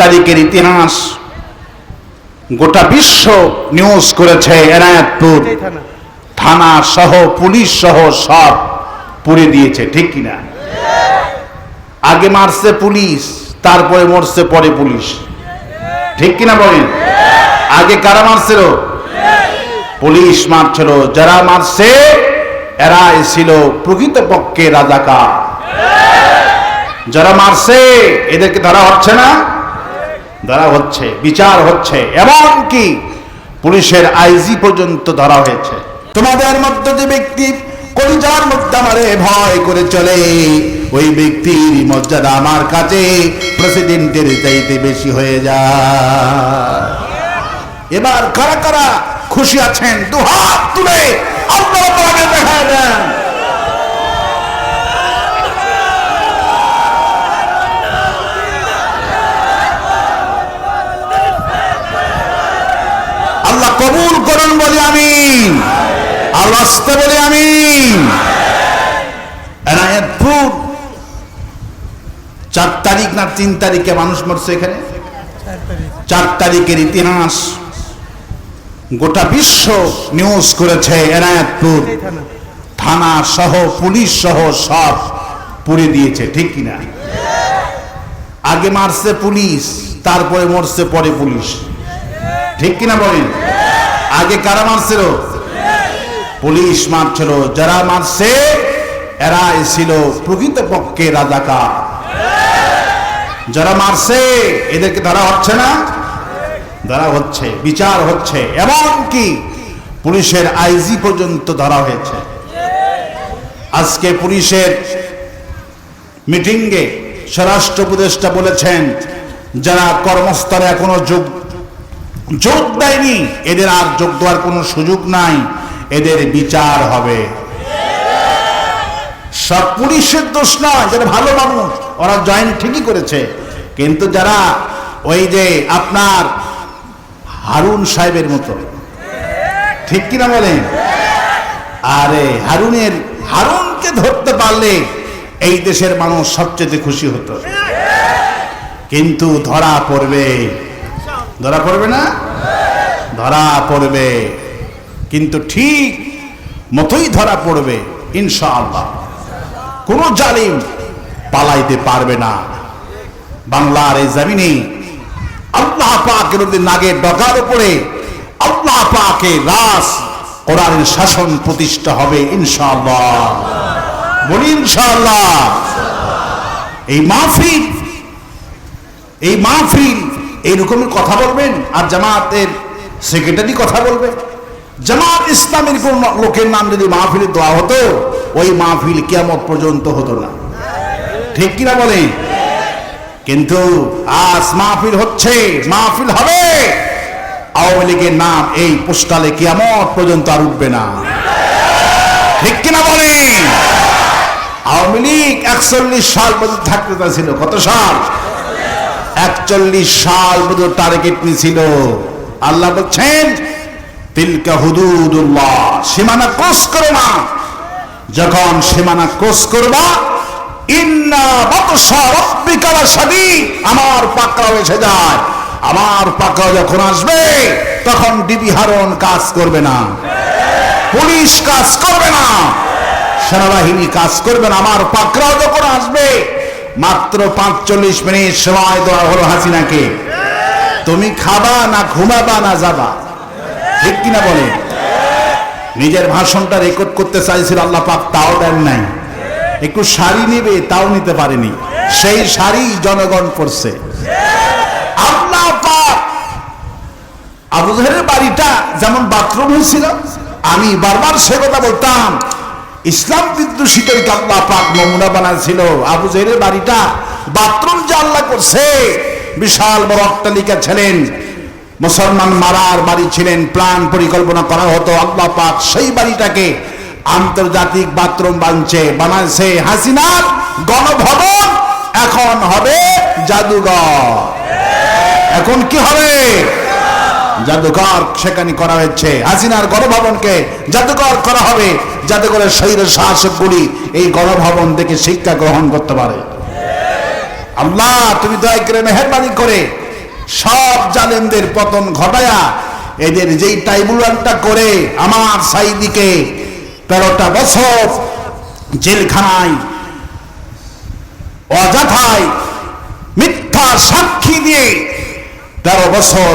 তারিখের ইতিহাস গোটা বিশ্ব নিউজ করেছে এনায়তপুর। থানা। সহ পুলিশ সহ সব পুড়ে দিয়েছে ঠিক কিনা আগে মারছে পুলিশ তারপরে মরছে পরে পুলিশ। ঠিক কিনা বলেন? আগে কারা মারছিল? পুলিশ মারছিল। যারা মারছে এরাই ছিল প্রকৃতপক্ষে রাজাকার। যারা মারছে এদেরকে ধরা হচ্ছে না। ধরা হচ্ছে, বিচার হচ্ছে, এমনকি পুলিশের আইজি পর্যন্ত ধরা হয়েছে। তোমাদের মধ্যে যে ব্যক্তি কলিজার মধ্যে আমারে ভয় করে চলে, ওই ব্যক্তির মর্যাদা আমার কাছে প্রেসিডেন্টের চাইতে বেশি হয়ে যায়। এবার কারা কারা খুশি আছেন, দু হাত তুলে আল্লাহ কবুল করুন বলে আল্লাহ আসতে বলে এনায়েতপুর চার তারিখ না তিন তারিখে মানুষ মরছে এখানে? চার তারিখের ইতিহাস গোটা বিশ্ব নিউজ করেছে এনায়েতপুর থানা সহ, পুলিশ সহ সব পুড়ে দিয়েছে, ঠিক কিনা আগে মারছে পুলিশ, তারপরে মরছে পরে পুলিশ। ঠিক কিনা বলেন? আগে কারা মারছিল? পুলিশ মারছিল। যারা মারছে, এরাই ছিল প্রকৃতপক্ষে রাজাকার। যারা মারছে, এদেরকে ধরা হচ্ছে না? ধরা হচ্ছে, বিচার হচ্ছে। এমনকি পুলিশের আইজি পর্যন্ত ধরা হয়েছে। আজকে পুলিশের মিটিংয়ে স্বরাষ্ট্র উপদেষ্টা বলেছেন, যারা কর্মস্থলে এখনও যোগ যোগ দেয়নি। এদের আর যোগ দেওয়ার কোনো সুযোগ নাই। এদের বিচার হবে। সব পুলিশের দোষ নয়, যারা ভালো মানুষ, ওরা জয়েন ঠিকই করেছে। কিন্তু যারা ওই যে আপনার হারুন সাহেবের মতো, ঠিক কিনা বলেন? আরে, হারুনের, হারুনকে ধরতে পারলে এই দেশের মানুষ সবচেয়ে খুশি হতো। কিন্তু ধরা পড়বে। ধরা পড়বে না? ধরা পড়বে। কিন্তু ঠিক মতোই ধরা পড়বে, ইনশাআল্লাহ। কোন জালিম পালাইতে পারবে না। বাংলার এই জমিনে আল্লাহ পাকের নাগের ডকার উপরে আল্লাহ পাকে রাস কোরআনের শাসন প্রতিষ্ঠা হবে, ইনশাআল্লাহ। বলি ইনশাআল্লাহ। এই মাহফিল এই মাহফিল এইরকমই কথা বলবেন আর জামাতের সেক্রেটারি কথা বলবে। জামাত ইসলামের কোন লোকের নাম যদি মাহফিলে দেওয়া হতো, ওই মাহফিল কিয়ামত পর্যন্ত হতো না। ঠিক কিনা বলে কিন্তু আজ মাহফিল হচ্ছে, মাহফিল হবে। আওয়ামী লীগের নাম এই পোস্টালে কিয়ামত পর্যন্ত আর উঠবে না। ঠিক কিনা বলে আওয়ামী লীগ একচল্লিশ সাল পর্যন্ত থাকতে ছিল, কত সাল? একচল্লিশ সাল পর্যন্ত টার্গেট নিয়েছিল। আল্লাহ বলছেন, তিলকা হুদুদুল্লাহ, সীমানা কোষ করো না। যখন সীমানা কোষ করবা, ইন্না বাতসা রব্বিকা লাশাদীদ আমার পাকড়াও এসে যায়। আমার পাকড়াও যখন আসবে, তখন ডিবি হারন কাজ করবে না। পুলিশ কাজ করবে না। সেনাবাহিনী কাজ করবে না। আমার পাকড়াও যখন আসবে মাত্র পাঁচচল্লিশ মিনিট সময় দেওয়া হলো হাসিনাকে। তুমি খাবা না ঘুমাবা না যাবা? ঠিক কিনা বলে? নিজের ভাষণটা রেকর্ড করতে চাইছিল আল্লাহ পাক, তাও দেন নাই। একটু শাড়ি নেবে, তাও নিতে পারেনি। সেই শাড়ি জনগণ পড়ছে আল্লাহ বাড়িটা যেমন বাথরুম হয়েছিল আমি বারবার সে কথা বলতাম ইসলাম বিদ্বেষীদেরকে আল্লাহ পাক নমুনা বানাইছিল। আবু জাহেলের বাড়িটা বাথরুম আল্লাহ করছে, বিশাল বড় অট্টালিকা ছিলেন। মুসলমান মারার বাড়ি ছিলেন প্ল্যান পরিকল্পনা করা হতো। আল্লাহ পাক সেই বাড়িটাকে আন্তর্জাতিক বাথরুম বানছে বানাইছে হাসিনার গণভবন। এখন হবে জাদুঘর। এখন কি হবে? জাদুঘর সেখানে করা হচ্ছে হাসিনার গণভবনকে জাদুঘর করা হবে যাতে করে শহীদ শাসকগুলি এই গণভবন থেকে শিক্ষা গ্রহণ করতে পারে। আল্লাহ, তুমি দয়া করে মেহরবানি করে সব জালেমদের পতন ঘটায়া এদের যেই টাইবুলানটা করে আমার সাইদিকে তেরোটা বছর জেলখানায় অযথায় মিথ্যা সাক্ষী দিয়ে তেরো বছর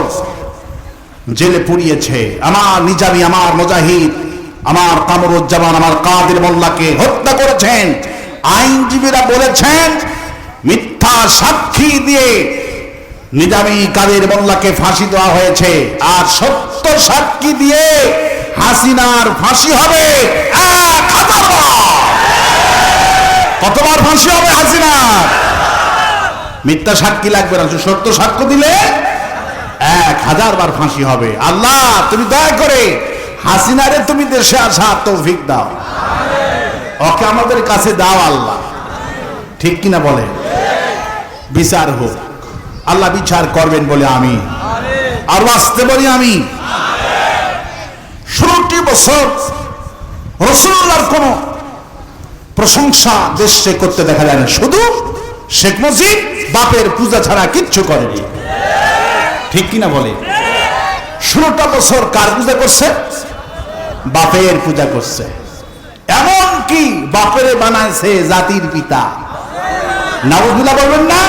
জেলে পুড়িয়েছে। আমার নিজামি, আমার মুজাহিদ, আমার কামরুজ্জামান, আমার কাদের মোল্লাকে হত্যা করেছেন। আইনজীবীরা বলেছেন, মিথ্যা সাক্ষী দিয়ে নিজামি কাদের মোল্লাকে ফাঁসি দেওয়া হয়েছে। আর সত্য সাক্ষী দিয়ে হাসিনার ফাঁসি হবে এক হাজার কতবার ফাঁসি হবে হাসিনার? মিথ্যা সাক্ষী লাগবে না সত্য সাক্ষ্য দিলে এক হাজার বার ফাঁসি হবে। আল্লাহ, তুমি দয়া করে হাসিনারে তুমি দেশে আসা তৌফিক দাও। ওকে আমাদের কাছে দাও আল্লাহ। ঠিক কিনা বলে? বিচার হোক। আল্লাহ বিচার করবেন বলে আমি। আর আসতে বলি আমি। ষোলোটি বছর রসুল্লাহর কোন প্রশংসা দেশে করতে দেখা যায় না। শুধু শেখ মুজিব বাপের পূজা ছাড়া কিচ্ছু করেনি। ঠিক কিনা বলে? ষোলোটা বছর কার পূজা করছে? বাপের পূজা করছে। এমন কি বাপেরে বানাইছে জাতির পিতা। নবগুলা বলবেন না?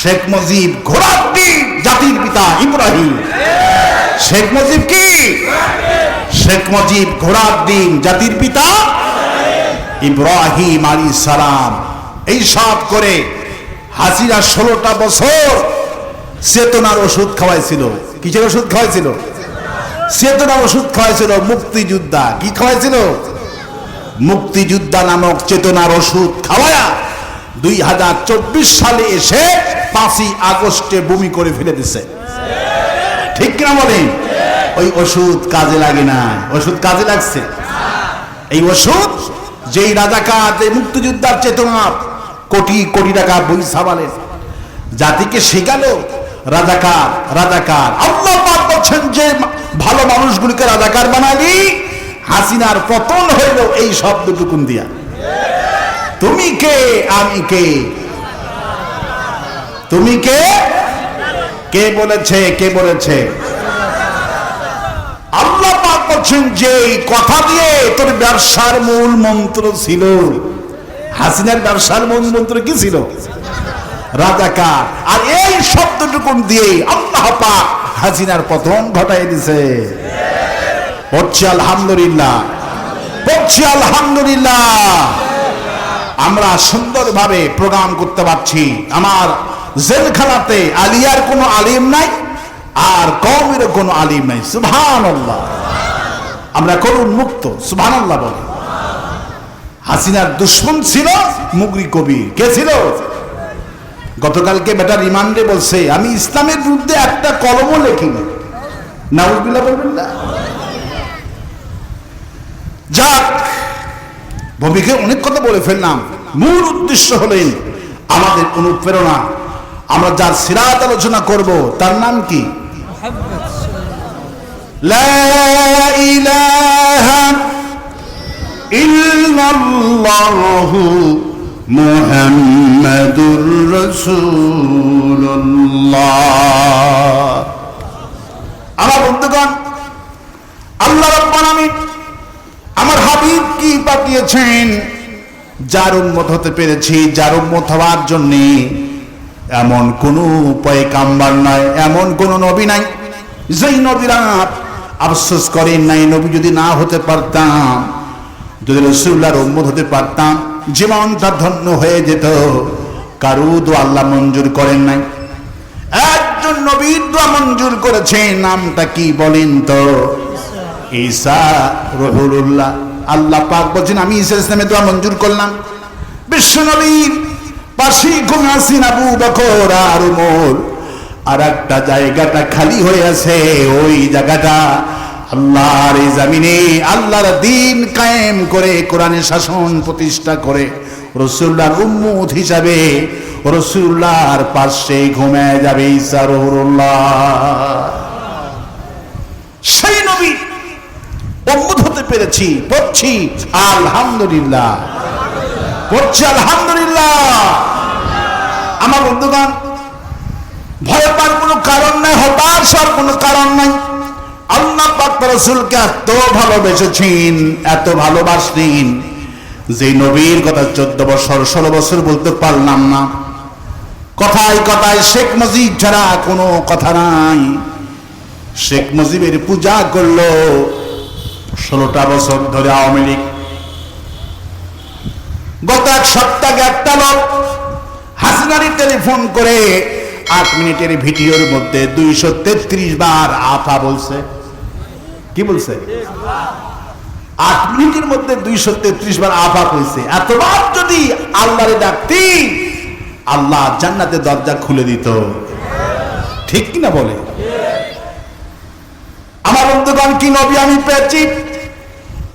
শেখ মুজিব ঘোড়ার জাতির পিতা ইব্রাহিম। শেখ মুজিব কি? শেখ মুজিব ঘোড়ার দিন জাতির পিতা ইব্রাহিম আলী সালাম। এই সব করে হাসিরা ষোলোটা বছর চেতনার ওষুধ খাওয়াইছিল। কিসের ওষুধ খাওয়াইছিল? চেতনার ওষুধ খাওয়াইছিল মুক্তিযোদ্ধা। কি খাওয়াইছিল? মুক্তিযোদ্ধা নামক চেতনার ওষুধ খাওয়ায়া দুই হাজার চব্বিশ সালে এসে পাঁচই আগস্টে বমি করে ফেলে দিছে। ঠিক কিনা বলেন? ওই ওষুধ কাজে লাগে না। ওষুধ কাজে লাগছে। এই ওষুধ যেই রাজাকার যে মুক্তিযোদ্ধার চেতনা, কোটি কোটি টাকা বই সাবালেন। জাতিকে শেখালো রাজাকার রাজাকার। আল্লাহ পাক বলছেন যে, ভালো মানুষগুলিকে রাজাকার বানালি, হাসিনার পতন হইল এই শব্দটুকুন দিয়া। তুমি কে? আমি কে? তুমি কে? কে বলেছে? কে বলেছে? আল্লাহ পাক বলছেন যে কথা দিয়ে তোর ব্যবসার মূল মন্ত্র ছিল। হাসিনার ব্যবসার মূল মন্ত্র কি ছিল? রাজাকার। আর এই শব্দটুকুন দিয়ে আল্লাহ পাক পতন ঘটাই দিছে। পড়ছি আলহামদুলিল্লাহ। পড়ছি আলহামদুলিল্লাহ। আমরা সুন্দরভাবে প্রোগ্রাম করতে পারছি। আমার জেলখানাতে আলিয়ার কোনো আলিম নাই, আর কমের কোনো আলিম নাই। সুভান আমরা করুন মুক্ত সুভান বলে। হাসিনার দুশ্মন ছিল মুগরি কবির। কে ছিল? গতকালকে বেটা রিমান্ডে বলছে, আমি ইসলামের বিরুদ্ধে একটা কলমও লেখিনি। নাউজবিল্লাহ বলবেন না? যাক ভূমিকে অনেক কথা বলে ফেললাম। মূল উদ্দেশ্য হলেন আমাদের অনুপ্রেরণা। আমরা যার সিরাত আলোচনা করব, তার নাম কি? ইলাহা ইল্লাল্লাহু মুহাম্মাদুর রাসূলুল্লাহ। আমার বন্ধুগণ, আল্লাহ রাব্বুল আলামিন আমার হাবিব কি পাঠিয়েছেন? যার উন্মত হতে পেরেছি, যার উন্মত হওয়ার জন্য এমন কোন উপায় কাম্বার নয় এমন কোন নবী নাই, যেই নবীরা আফসোস করেন নাই, নবী যদি না হতে পারতাম, যদি রসুল্লাহর উন্মত হতে পারতাম জীবনটা ধন্য হয়ে যেত। কারু তো আল্লাহ মঞ্জুর করেন নাই। একজন নবীর দোয়া মঞ্জুর করেছে, নামটা কি বলেন তো? ঈসা রহুল্লাহ আল্লাহ পাক বলছেন, আমি ঈসা ইসলামে দোয়া মঞ্জুর করলাম। বিশ্ব নবীর পাশে ঘুমে আসিন আবু বকর আর উমর। আর একটা জায়গাটা খালি হয়ে আছে, ওই জায়গাটা আল্লাহর এই জামিনে আল্লাহর দিন কায়েম করে কোরআনের শাসন প্রতিষ্ঠা করে রসুল্লাহর উম্মুদ হিসাবে রসুল্লাহর পাশে ঘুমে যাবে সেই নবী অম্বুদ হতে পেরেছি, পড়ছি, আলহামদুলিল্লাহ। পড়ছি, আলহামদুলিল্লাহ। আমার বন্ধুগণ, ভয় ভালোবাসার কোনো কারণ নাই। আল্লাহ রসুলকে এত ভালোবেসেছেন, এত ভালোবাসলেন যে নবীর কথা চোদ্দ বছর, ষোলো বছর বলতে পারলাম না। কথায় কথায় শেখ মুজিব ছাড়া কোনো কথা নাই। শেখ মুজিবের পূজা করল ষোলোটা বছর ধরে আওয়ামী লীগ। গত এক সপ্তাহে একটা লোক হাসিনারি টেলিফোন করে আট মিনিটের ভিডিওর মধ্যে দুইশো তেত্রিশ বার আফা বলছে। কি বলছে? আট মিনিটের মধ্যে দুইশো তেত্রিশ বার আফা হয়েছে। এতবার যদি আল্লাহরে ডাকতি, আল্লাহ জান্নাতের দরজা খুলে দিত। ঠিক কিনা বলে? আমার বন্ধুগণ, কি নবী আমি পেয়েছি?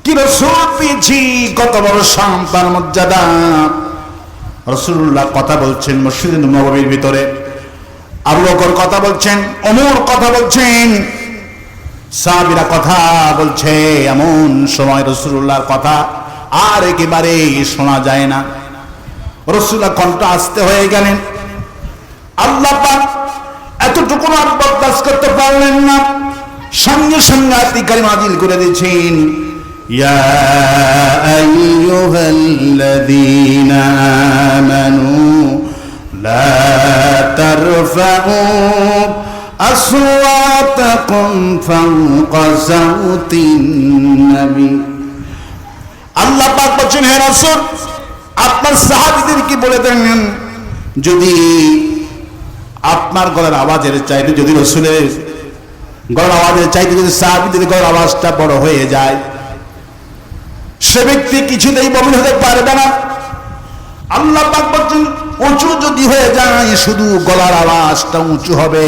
কি রসুল পেয়েছি? কত বড় সম্পান মর্যাদা। রসুল্লাহ কথা বলছেন মসজিদ নবীর ভিতরে। আবু কথা বলছেন অমর কথা বলছেন। সাহাবিরা কথা বলছে এমন সময় রসুল্লাহর কথা আর একেবারে শোনা যায় না রসুল্লাহ কণ্ঠ আসতে হয়ে গেলেন আল্লাহ পাক এতটুকু আর বরদাস্ত করতে পারলেন না সঙ্গে সঙ্গে আতিকারি মাজিল করে দিয়েছেন يا أيها الذين آمنوا لا ترفعوا أصواتكم فوق صوت النبي আল্লাহ পাক বলছেন হে রাসূল আপনার সাহাবীদেরকে বলে দেন যদি আপনার গলার আওয়াজের চাইতে যদি রসুলের গলার আওয়াজের চাইতে যদি সাহাবীদের গলার আওয়াজটা বড় হয়ে যায় সে ব্যক্তি কিছুতেই মমিন হতে পারবে না আল্লাহ পাক বলছেন উঁচু যদি হয়ে যায় শুধু গলার আওয়াজটা উঁচু হবে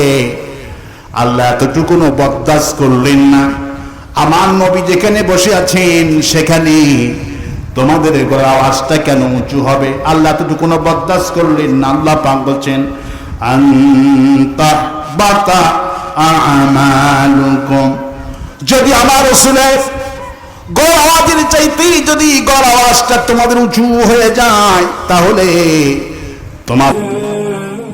আল্লাহ এতটুকুনো বরদাস্ত করলেন না। আমার নবী যেখানে বসে আছেন, সেখানে তোমাদের গলার আওয়াজটা কেন উঁচু হবে? আল্লাহ এতটুকুনো বরদাস্ত করলেন না। আল্লাহ পাক বলছেন যদি আমার রসুলের গড় আওয়াজের চাইতেই যদি গড় আওয়াজটা তোমাদের উঁচু হয়ে যায়, তাহলে তোমার